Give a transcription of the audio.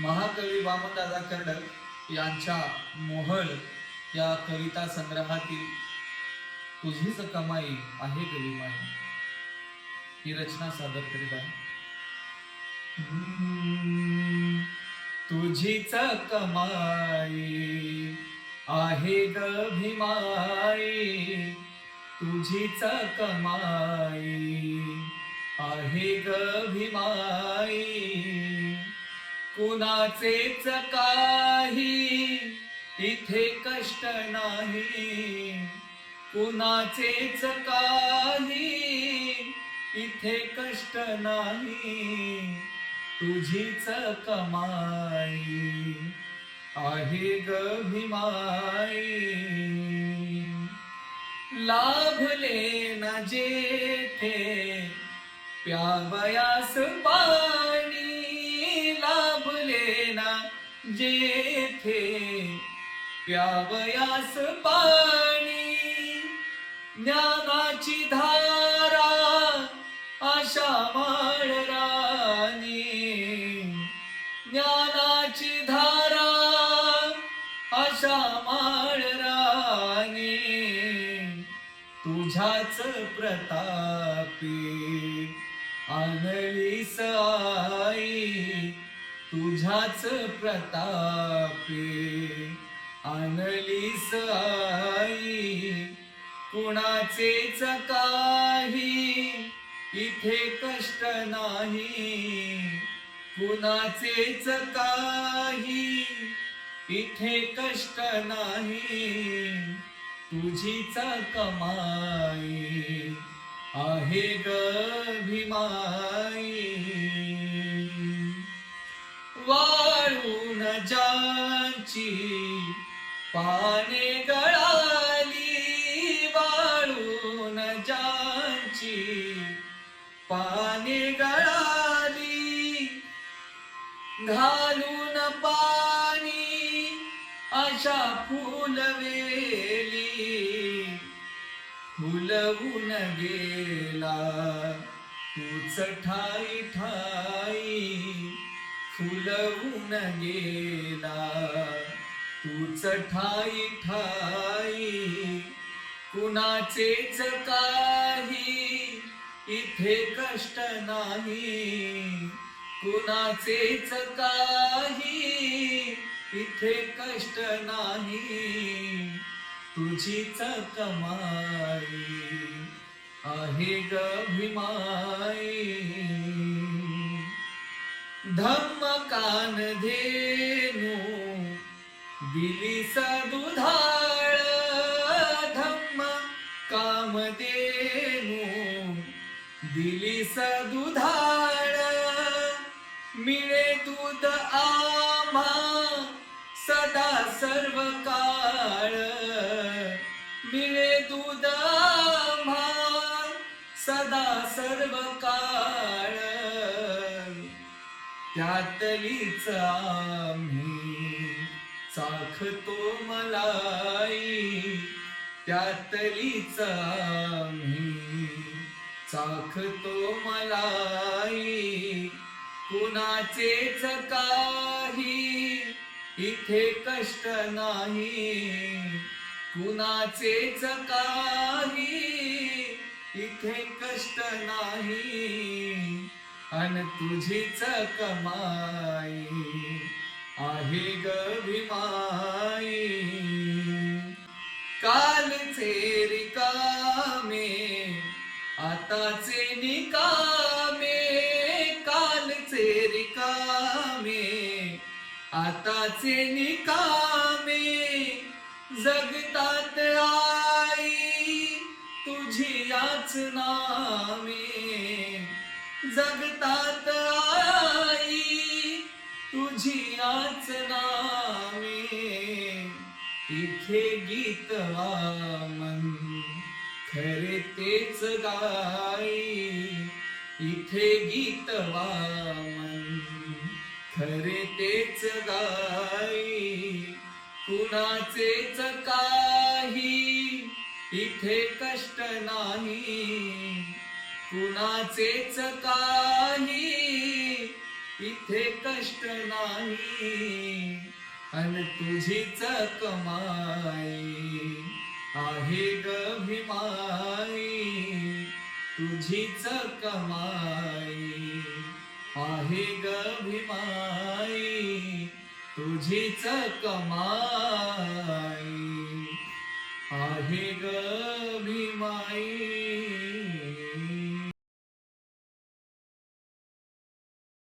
महाकवी वामनदादा कर्डक यांच्या मोहळ या कविता संग्रहातील तुझीच कमाई आहे गविमाई. ही रचना सादर करीत आहे. तुझीच कमाई आहे ग तुझीच कमाई आहे ग कुणाचेच काही इथे कष्ट नाही. कुणाचेच काही इथे कष्ट नाही. तुझीच कमाई आहे ग लाभले न जेथे प्यावयास पाय. जेथे प्यावयास पाणी ज्ञानाची धारा आशा राणी. ज्ञानाची धारा आशा राणी. तुझ्याच प्रतापी आणली साई तुझ्याच प्रतापी आणली आई. कुणाचेच काही इथे कष्ट नाही. कुणाचेच काही इथे कष्ट नाही. तुझीच कमाई आहे ग पाने गळाली वाळून ज्यांची. पाने गळाली घालून पाणी अशा फुलवेली. फुलवून गेला तूच ठाई ठाई फुलवून गेला. तूच ठाई ठाई कुणाचेच काही इथे कष्ट नाही. कुणाचेच काही इथे कष्ट नाही. तुझीच कमाई आहे गभिमाई धम्म कान धे दिली दुधाळ धम्म काम देनू दिली दुधाळ मिळे दूध आम्हा सदा सर्व काळ मिळे दूध आम्हा सदा सर्व काळ त्यातलीच आम्ही चाखतो मलाई त्यातलीच आम्ही. चाखतो मलाई कुणाचेच काही इथे कष्ट नाही. कुणाचेच काही इथे कष्ट नाही. अन तुझीच कमाई. आहे गभिमाई भीमाई कालचे रिकामे आताचे निकामे. कालचे रिकामे आताचे निकामे. जगतात आई तुझी याच नामे. जगतात आई तुझी याच नामे इथे गीत वामन. खरे तेच गाई इथे गीत वामन. खरे तेच गाई कुणाचेच काही इथे कष्ट नाही. कुणाचेच काही इथे कष्ट नाही अन तुझीच कमाई आहे गभिमाई. तुझीच कमाई आहे गभिमाई. तुझीच कमाई